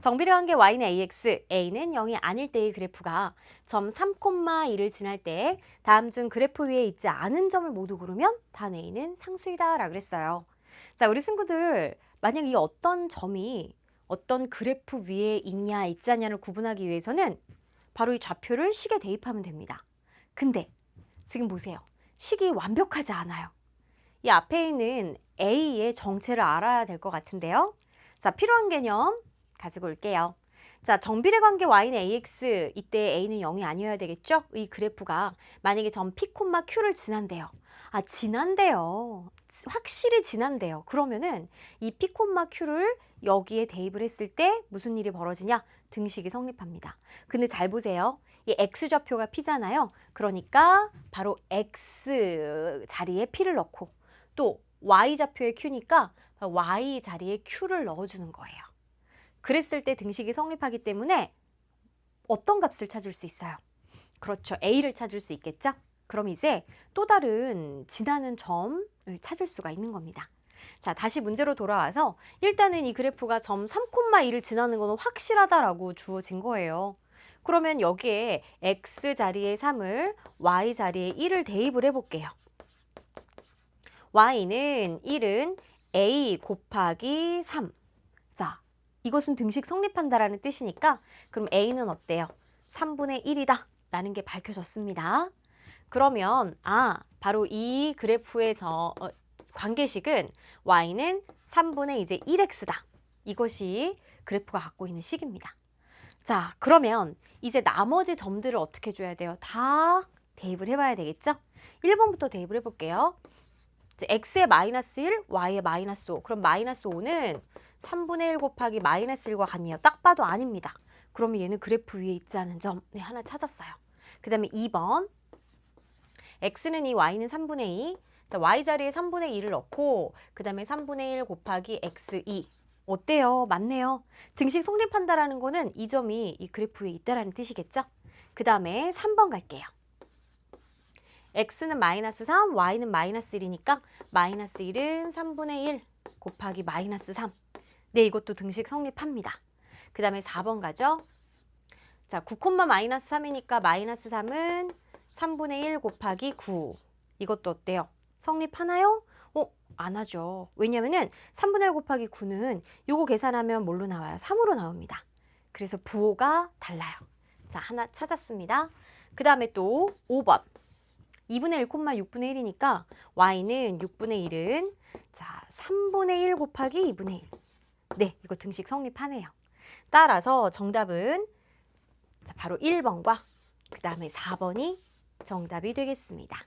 정비례 관계 y는 ax, a는 0이 아닐 때의 그래프가 점 3,2를 지날 때 다음 중 그래프 위에 있지 않은 점을 모두 고르면 단 a는 상수이다 라고 그랬어요. 자, 우리 친구들 만약 이 어떤 점이 어떤 그래프 위에 있냐 있지 않냐를 구분하기 위해서는 바로 이 좌표를 식에 대입하면 됩니다. 근데 지금 보세요. 식이 완벽하지 않아요. 이 앞에 있는 a의 정체를 알아야 될 것 같은데요. 자, 필요한 개념 가지고 올게요. 자, 정비례 관계 y는 ax, 이때 a는 0이 아니어야 되겠죠? 이 그래프가 만약에 점 p, q를 지난대요. 아, 지난대요. 확실히 지난대요. 그러면은 이 p, q를 여기에 대입을 했을 때 무슨 일이 벌어지냐? 등식이 성립합니다. 근데 잘 보세요. 이 x 좌표가 p잖아요. 그러니까 바로 x 자리에 p를 넣고 또 y 좌표에 q니까 y 자리에 q를 넣어주는 거예요. 그랬을 때 등식이 성립하기 때문에 어떤 값을 찾을 수 있어요? 그렇죠. a를 찾을 수 있겠죠? 그럼 이제 또 다른 지나는 점을 찾을 수가 있는 겁니다. 자, 다시 문제로 돌아와서 일단은 이 그래프가 점 3,2를 지나는 거는 확실하다라고 주어진 거예요. 그러면 여기에 x 자리에 3을 y 자리에 1을 대입을 해볼게요. y는 1은 a 곱하기 3. 자, 이것은 등식 성립한다라는 뜻이니까 그럼 a는 어때요? 3분의 1이다 라는 게 밝혀졌습니다. 그러면 아 바로 이 그래프의 저 어, 관계식은 y는 3분의 이제 1x다. 이것이 그래프가 갖고 있는 식입니다. 자 그러면 이제 나머지 점들을 어떻게 줘야 돼요? 다 대입을 해봐야 되겠죠? 1번부터 대입을 해볼게요. x의 마이너스 1, y의 마이너스 5. 그럼 마이너스 5는 3분의 1 곱하기 마이너스 1과 같네요. 딱 봐도 아닙니다. 그러면 얘는 그래프 위에 있지 않은 점 네, 하나 찾았어요. 그 다음에 2번 x는 2, y는 3분의 2. 자, y 자리에 3분의 2를 넣고 그 다음에 3분의 1 곱하기 x2. 어때요? 맞네요. 등식 성립한다라는 거는 이 점이 이 그래프 위에 있다라는 뜻이겠죠? 그 다음에 3번 갈게요. x는 마이너스 3, y는 마이너스 1이니까 마이너스 1은 3분의 1 곱하기 마이너스 3. 네, 이것도 등식 성립합니다. 그 다음에 4번 가죠. 자, 9, 마이너스 3이니까 마이너스 3은 3분의 1 곱하기 9. 이것도 어때요? 성립하나요? 어, 안 하죠. 왜냐면은 3분의 1 곱하기 9는 요거 계산하면 뭘로 나와요? 3으로 나옵니다. 그래서 부호가 달라요. 자, 하나 찾았습니다. 그 다음에 또 5번. 2분의 1, 6분의 1이니까 y는 6분의 1은 자 3분의 1 곱하기 2분의 1. 네, 이거 등식 성립하네요. 따라서 정답은 자, 바로 1번과 그 다음에 4번이 정답이 되겠습니다.